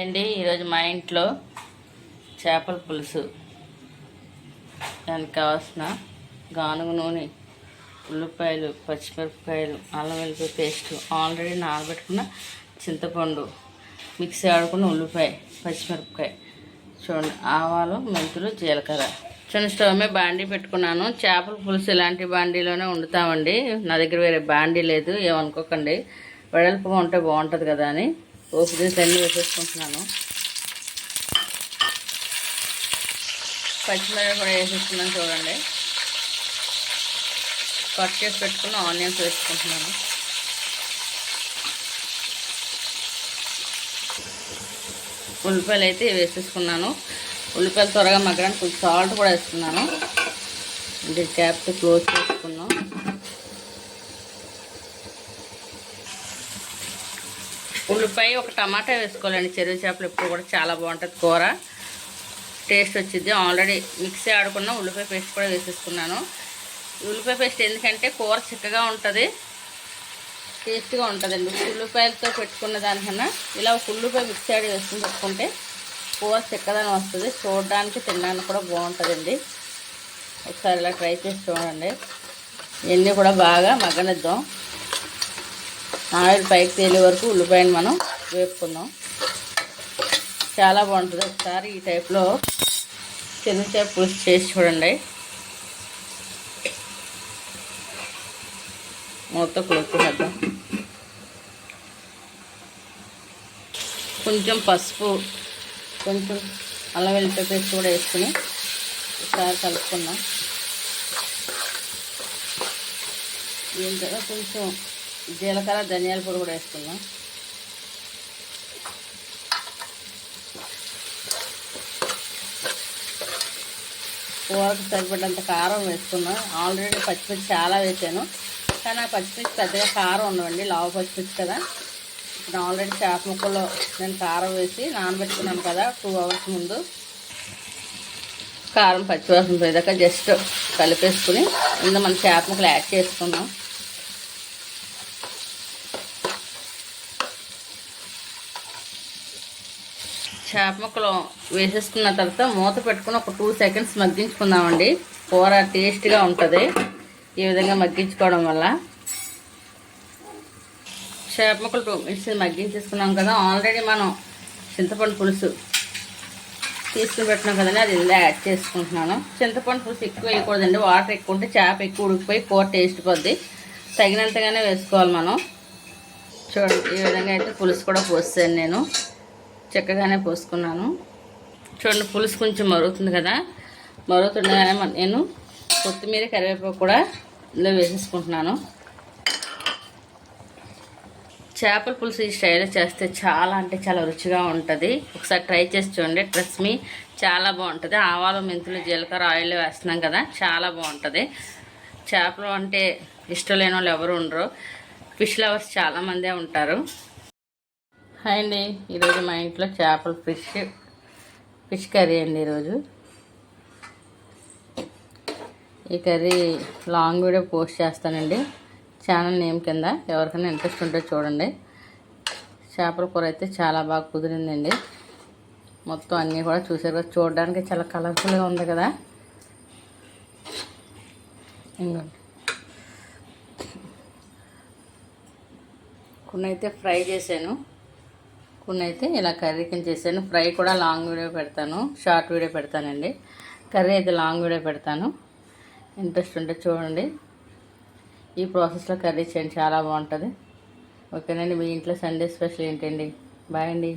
అండి ఈరోజు మా ఇంట్లో చేపల పులుసు. దానికి కావాల్సిన గానుగ నూనె ఉల్లిపాయలు పచ్చిమిరపకాయలు అల్లం వెల్లిపాయ పేస్ట్ ఆల్రెడీ నానబెట్టుకున్న చింతపండు మిక్సీ ఆడుకున్న ఉల్లిపాయ పచ్చిమిరపకాయ చూడండి ఆవాలు మెంతులు జీలకర్ర. చిన్న స్టవ్ మీద బాండీ పెట్టుకున్నాను. చేపల పులుసు ఇలాంటి బాండీలోనే వండుతామండి. నా దగ్గర వేరే బాండీ లేదు ఏమనుకోకండి. వెడల్పుగా ఉంటే బాగుంటుంది కదా అని. పోపు దినుసులు అన్నీ వేసేసుకుంటున్నాను. పచ్చిమిరపకాయ కూడా వేసేసుకున్నాను చూడండి. కట్ చేసి పెట్టుకున్న ఆనియన్స్ వేసుకుంటున్నాను. ఉల్లిపాయలు అయితే వేసేసుకున్నాను. ఉల్లిపాయలు త్వరగా మగ్గడానికి కొంచెం సాల్ట్ కూడా వేసుకున్నాను. అంటే క్యాప్తో క్లోజ్ చేసి ఉల్లిపాయ ఒక టమాటా వేసుకోవాలండి. చెరువు చేపలు ఎప్పుడు కూడా చాలా బాగుంటుంది కూర టేస్ట్ వచ్చింది. ఆల్రెడీ మిక్సీ ఆడుకున్న ఉల్లిపాయ పేస్ట్ కూడా వేసేసుకున్నాను. ఉల్లిపాయ పేస్ట్ ఎందుకంటే కూర చిక్కగా ఉంటుంది. టేస్ట్గా ఉంటుందండి. ఉల్లిపాయలతో పెట్టుకున్న దానికన్నా ఇలా ఒక ఉల్లిపాయ మిక్సీ ఆడి వేసుకుని పెట్టుకుంటే కూర చిక్కదనం వస్తుంది. చూడడానికి తినడానికి కూడా బాగుంటుందండి. ఒకసారి ఇలా ట్రై చేసి చూడండి. ఇవన్నీ కూడా బాగా మగ్గనిద్దాం. ఆయిల్ పైకి తేలే వరకు ఉల్లిపాయను మనం వేపుకుందాం. చాలా బాగుంటుంది. ఒకసారి ఈ టైప్లో చెందుచేప పులుసు చేసి చూడండి. మూత క్లోజ్ కొంచెం పసుపు కొంచెం అల్లం వెల్లిపాయ పేస్ట్ కూడా వేసుకుని ఒకసారి కలుపుకుందాం. దీంట్లో కొంచెం జీలకర్ర ధనియాల పొడి కూడా వేసుకుందాం. కూరకు సరిపడ్డంత కారం వేసుకున్నాం ఆల్రెడీ పచ్చిమిర్చి చాలా వేసాను. కానీ ఆ పచ్చిమిర్చి పెద్దగా కారం ఉండవండి లావు పచ్చిమిర్చి కదా. ఇప్పుడు ఆల్రెడీ చేప ముక్కల్లో నేను కారం వేసి నానబెట్టుకున్నాను కదా టూ అవర్స్ ముందు. కారం పచ్చివాసన పోయేదాకా జస్ట్ కలిపేసుకుని ఇందులో మన చేప ముక్కలు యాడ్ చేసుకున్నాం చేప ముక్కలు వేసేసుకున్న తర్వాత మూత పెట్టుకుని ఒక టూ సెకండ్స్ మగ్గించుకుందామండి. కూర టేస్ట్గా ఉంటుంది. ఈ విధంగా మగ్గించుకోవడం వల్ల. చేప ముక్కలు టూ మినిట్స్ మగ్గించేసుకున్నాం కదా. ఆల్రెడీ మనం చింతపండు పులుసు తీసుకుని పెట్టినాం కదండి. అది ఇలా యాడ్ చేసుకుంటున్నాను. చింతపండు పులుసు ఎక్కువ వేయకూడదండి. వాటర్ ఎక్కువ ఉంటే చేప ఎక్కువ ఉడికిపోయి కూర టేస్ట్ పోద్ది. తగినంతగానే వేసుకోవాలి మనం. చూడండి ఈ విధంగా అయితే పులుసు కూడా పోస్తాను నేను. చక్కగానే పోసుకున్నాను. చూడండి పులుసు కొంచెం మరుగుతుంది కదా. మరుగుతుండగానే నేను. కొత్తిమీర కరివేపాకు కూడా ఇందులో వేసేసుకుంటున్నాను. చేపల పులుసు ఈ స్టైల్లో చేస్తే చాలా అంటే చాలా రుచిగా ఉంటుంది. ఒకసారి ట్రై చేసి చూడండి ట్రస్ట్ మీ చాలా బాగుంటుంది. ఆవాలు మెంతులు జీలకర్ర ఆయిల్ వేస్తున్నాం కదా చాలా బాగుంటుంది. చేపలు అంటే ఇష్టం లేని వాళ్ళు ఎవరు ఉండరు. ఫిష్ లవర్స్ చాలామందే ఉంటారు. హాయ్ అండి. ఈరోజు మా ఇంట్లో చేపల ఫిష్ ఫిష్ కర్రీ అండి ఈరోజు. ఈ కర్రీ లాంగ్ వీడియో పోస్ట్ చేస్తానండి. ఛానల్ నేమ్ కింద ఎవరికైనా ఇంట్రెస్ట్ ఉంటే చూడండి. చేపల కూర అయితే చాలా బాగా కుదిరిందండి. మొత్తం అన్నీ కూడా చూసారు కదా చూడడానికి చాలా కలర్ఫుల్గా ఉంది కదా. ఇంకోండి కొన్ని అయితే ఫ్రై చేశాను. కొన్ని అయితే ఇలా కర్రీ కింద చేశాను. ఫ్రై కూడా లాంగ్ వీడియో పెడతాను. షార్ట్ వీడియో పెడతానండి. కర్రీ అయితే లాంగ్ వీడియో పెడతాను. ఇంట్రెస్ట్ ఉంటే చూడండి. ఈ ప్రాసెస్లో కర్రీ చేయండి. చాలా బాగుంటుంది. ఓకేనండి మీ ఇంట్లో సండే స్పెషల్ ఏంటండి? బాయ్ అండి.